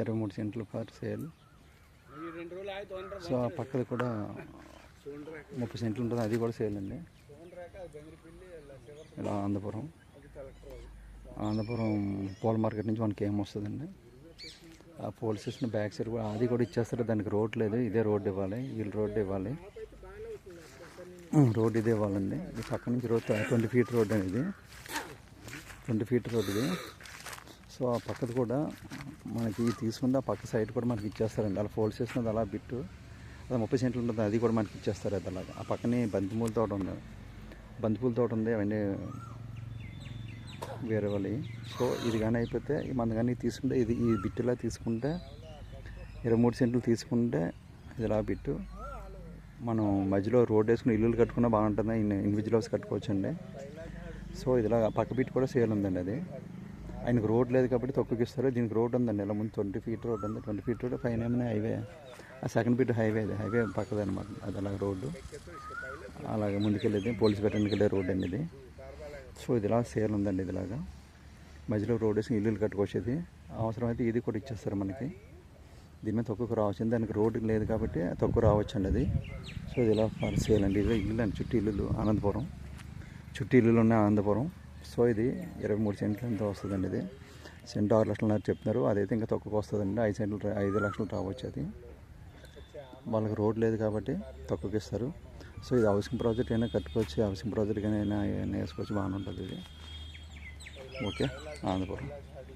ఇరవై మూడు సెంట్లు ఫర్ సేల్. సో ఆ పక్కది కూడా ముప్పై సెంట్లు ఉంటుంది అది కూడా సేల్ అండి. ఇలా ఆంధ్రపురం ఆంధ్రపురం పూల మార్కెట్ నుంచి మనకి ఏం వస్తుందండి. ఆ పోలీస్ స్టేషన్ బ్యాక్ సైడ్ కూడా అది కూడా ఇచ్చేస్తారు దానికి రోడ్ లేదు ఇదే రోడ్డు ఇవ్వాలి వీళ్ళు రోడ్డు ఇవ్వాలి. రోడ్ ఇదే ఇవ్వాలండి. ఈ పక్క నుంచి రోడ్ ట్వంటీ ఫీట్ రోడ్ అనేది. ట్వంటీ ఫీట్ రోడ్ ఇది. సో ఆ పక్కది కూడా మనకి తీసుకుంటే ఆ పక్క సైడ్ కూడా మనకి ఇచ్చేస్తారండి. అలా ఫోల్డ్ స్టేషన్ అలా బిట్టు. అది ముప్పై సెంట్లు ఉంటుంది అది కూడా మనకి ఇచ్చేస్తారు అది అలాగా. ఆ పక్కనే బంతిపూల తోట ఉంది. బంతిపూల తోట ఉంది అవన్నీ వేరే వాళ్ళవి. సో ఇది కానీ అయిపోతే మన కానీ తీసుకుంటే ఇది ఈ బిట్టులా తీసుకుంటే ఇరవై మూడు సెంట్లు తీసుకుంటే ఇది ఇలా బిట్టు. మనం మధ్యలో రోడ్ వేసుకుని ఇల్లులు కట్టుకున్నా బాగుంటుంది ఇండివిజువల్ హౌస్ కట్టుకోవచ్చు సో ఇదిలా పక్క బిట్ కూడా సేల్ ఉందండి అది. ఆయనకు రోడ్ లేదు కాబట్టి తక్కువకి ఇస్తారు దీనికి రోడ్ ఉందండి ఇలా ముందు ట్వంటీ ఫీట్ రోడ్ ఉంది. ట్వంటీ ఫీట్ రోడ్ పైన ఏమైనా హైవే ఆ సెకండ్ ఫీట్ హైవే అది. హైవే పక్కది అనమాట అది అలాగ రోడ్డు. అలాగే ముందుకెళ్ళేది పోలీస్ పెట్టడానికి వెళ్ళే రోడ్ అండి ఇది. సో ఇది ఇలా సేల్ ఉందండి ఇదిలాగా. మధ్యలో రోడ్ వేసి ఇల్లులు కట్టుకొచ్చేది. అవసరమైతే ఇది కూడా ఇచ్చేస్తారు మనకి. దీని మీద తక్కువ రావచ్చు దానికి రోడ్డు లేదు కాబట్టి తక్కువ రావచ్చు అండి అది. సో ఇది ఇలా ఫర్ సేల్ అండి. ఇది ఇల్లు అండి చుట్టూ ఇల్లులు. అనంతపురం చుట్టూ ఇల్లులు ఉన్నాయి అనంతపురం సో ఇది ఇరవై మూడు సెంట్లు ఎంత వస్తుందండి ఇది? సెంట్ ఆరు లక్షలు చెప్తున్నారు. అదైతే ఇంకా తక్కువ వస్తుందండి. ఐదు సెంట్లు ఐదు లక్షలు రావచ్చు అది. వాళ్ళకి రోడ్ లేదు కాబట్టి తక్కువకి ఇస్తారు. సో ఇది హౌసింగ్ ప్రాజెక్ట్ అయినా కట్టుకోవచ్చు. హౌసింగ్ ప్రాజెక్ట్ అయినా అయినా వేసుకోవచ్చు. బాగానే ఉంటుంది ఇది. ఓకే. ఆంధ్రపురం